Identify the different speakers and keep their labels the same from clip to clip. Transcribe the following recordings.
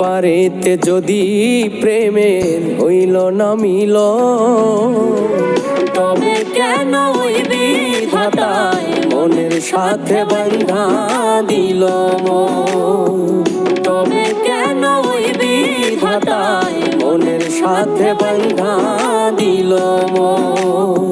Speaker 1: পারেতে যদি প্রেমের হইল না মিল
Speaker 2: তবে কেন
Speaker 1: মনের সাথে বন্ধা দিল।
Speaker 2: তবে কেন
Speaker 1: মনের সাথে বন্ধা দিল মন।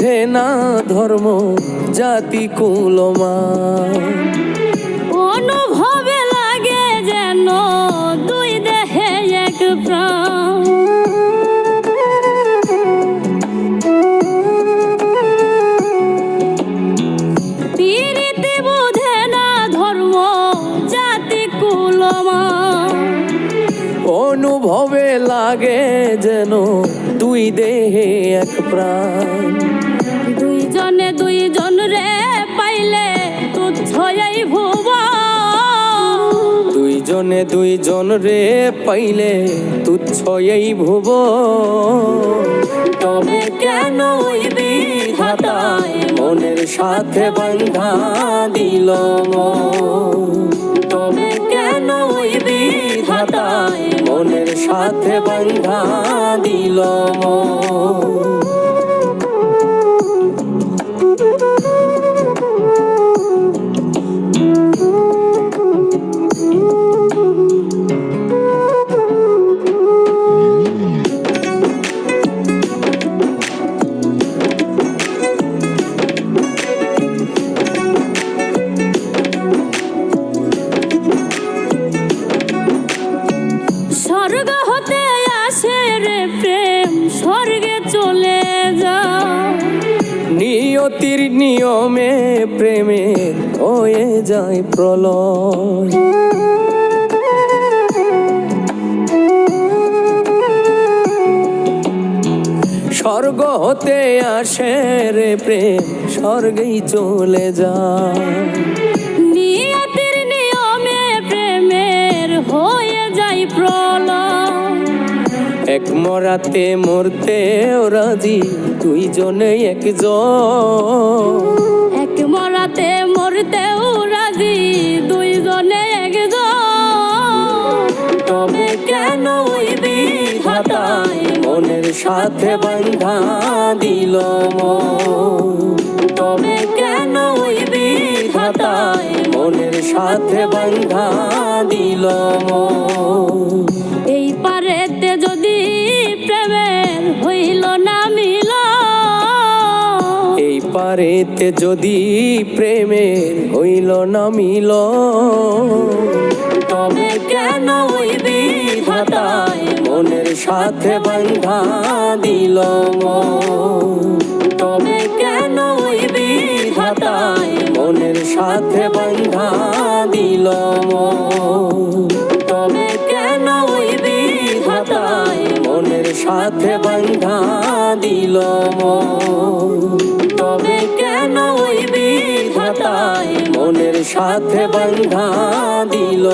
Speaker 1: বোঝে না ধর্ম জাতি কুলমা
Speaker 2: অনুভবে লাগে যেন দুই দেহে এক প্রাণ। পীড়িতি বুঝে না ধর্ম জাতি কুলমা
Speaker 1: অনুভবে লাগে যেন দুই দেহে এক প্রাণ।
Speaker 2: দুইজনে রে পাইলে তুচ্ছ এই ভুবন
Speaker 1: দুইজনে দুইজন রে পাইলে তুচ্ছ এই ভুব
Speaker 2: তবে কেন বিধাতায়
Speaker 1: মনের সাথে বন্ধা দিল।
Speaker 2: তবে কেন বিধাতায়
Speaker 1: মনের সাথে বন্ধা দিল মন। নিয়তির নিয়মে প্রেমের হয়ে যায় প্রলয়। স্বর্গ হতে আসে রে প্রেম স্বর্গেই চলে যায়। এক মরাতে মরতে রাজি দুইজনে একজন।
Speaker 2: এক মরাতে মরতেও রাজি, দুইজনে একজন। তবে কেন
Speaker 1: মনের সাথে বন্ধা দিল।
Speaker 2: তবে কেন
Speaker 1: মনের সাথে বন্ধা দিল
Speaker 2: প্রেমের হইল না মিল
Speaker 1: এই পারেতে যদি প্রেমের হইল না মিল
Speaker 2: তবে কেন ওই বিধাতায়
Speaker 1: মনের সাথে বন্ধা দিল।
Speaker 2: তবে কেন ওই বিধাতায়
Speaker 1: মনের সাথে বন্ধা দিল মন। সাথে বন্ধা দিল।
Speaker 2: তবে কেন
Speaker 1: মনের সাথে বন্ধা দিল।